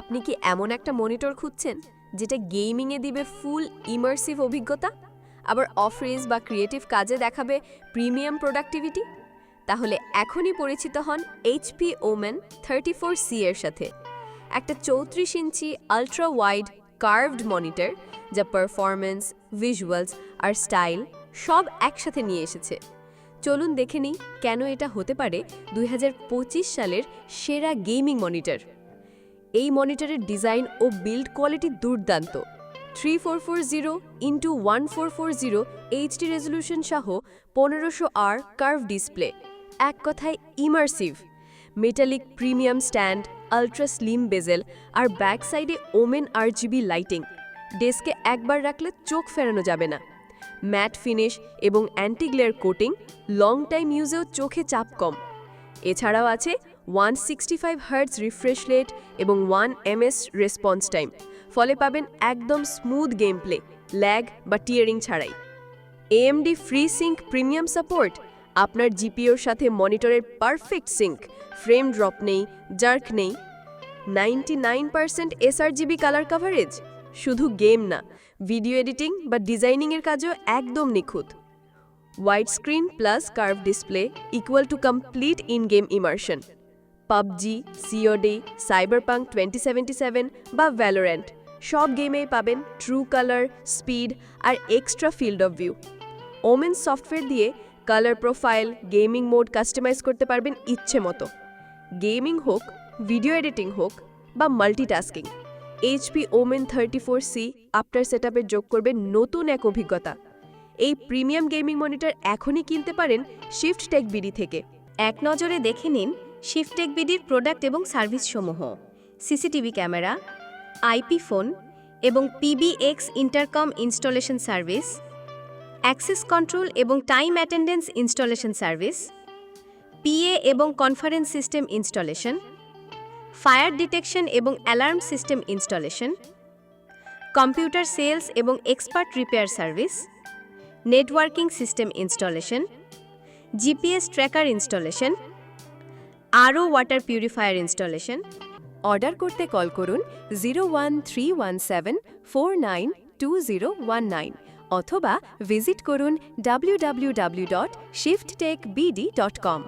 আপনি কি এমন একটা মনিটর খুঁজছেন যেটা গেমিংয়ে দিবে ফুল ইমার্সিভ অভিজ্ঞতা? আবার অফিস বা ক্রিয়েটিভ কাজে দেখাবে প্রিমিয়াম প্রোডাক্টিভিটি তাহলে এখনই পরিচিত হন HP Omen thirty four C এর সাথে। একটা চৌত্রিশ ইঞ্চি আলট্রা ওয়াইড কার্ভড মনিটর যা পারফরমেন্স ভিজুয়ালস আর স্টাইল সব একসাথে নিয়ে এসেছে। চলুন দেখে নিই কেন এটা হতে পারে দু হাজার পঁচিশ সালের সেরা গেমিং মনিটর এই মনিটরের ডিজাইন ও বিল্ড কোয়ালিটি দুর্দান্ত। Three four four zero into one four four zero HD resolution সহ পনেরোশো আর কার্ভ ডিসপ্লে। এক কথায় immersive. Metallic premium stand, ultra slim bezel আর ব্যাক সাইডে ওমেন আর জিবি লাইটিং। ডেস্কে একবার রাখলে চোখ ফেরানো যাবে না। ম্যাট ফিনিশ এবং anti glare coating, long time ইউজেও চোখে চাপ কম। এছাড়াও আছে one sixty five hertz refresh rate এবং ওয়ান এমএস রেসপন্স টাইম। ফলে পাবেন একদম স্মুথ গেম প্লে ল্যাগ বা টিয়ারিং ছাড়াই। AMD free sync premium support, আপনার জিপিওর সাথে মনিটরের পারফেক্ট সিঙ্ক, ফ্রেম ড্রপ নেই, জার্ক নেই, ninety nine percent sRGB colour coverage. শুধু গেম না, ভিডিও এডিটিং বা ডিজাইনিংয়ের কাজও একদম নিখুঁত। White screen plus curve display equal to complete in game immersion PUBG COD Cyberpunk twenty seventy seven বা ভ্যালোরেন্ট সব গেমেই পাবেন true colour speed R extra field of view Omen software দিয়ে colour profile gaming mode customise করতে পারবেন ইচ্ছে মতো। Gaming হোক ভিডিও এডিটিং হোক বা multitasking HP Omen thirty four C আপনার সেট যোগ করবে নতুন এক অভিজ্ঞতা। এই প্রিমিয়াম গেমিং মনিটর এখনই কিনতে পারেন শিফট টেক বিডি থেকে। এক নজরে দেখে নিন শিফটেক বিডির প্রোডাক্ট এবং সার্ভিস সমূহ সিসিটিভি ক্যামেরা আইপি ফোন এবং PBX intercom installation service access control এবং time attendance installation service PA এবং conference system installation fire detection এবং alarm system installation computer sales এবং expert repair service networking system installation GPS tracker installation আরও water purifier installation. Order করতে call করুন zero one three one seven four nine two zero one nine অথবা visit করুন W W W dot shift tech BD dot com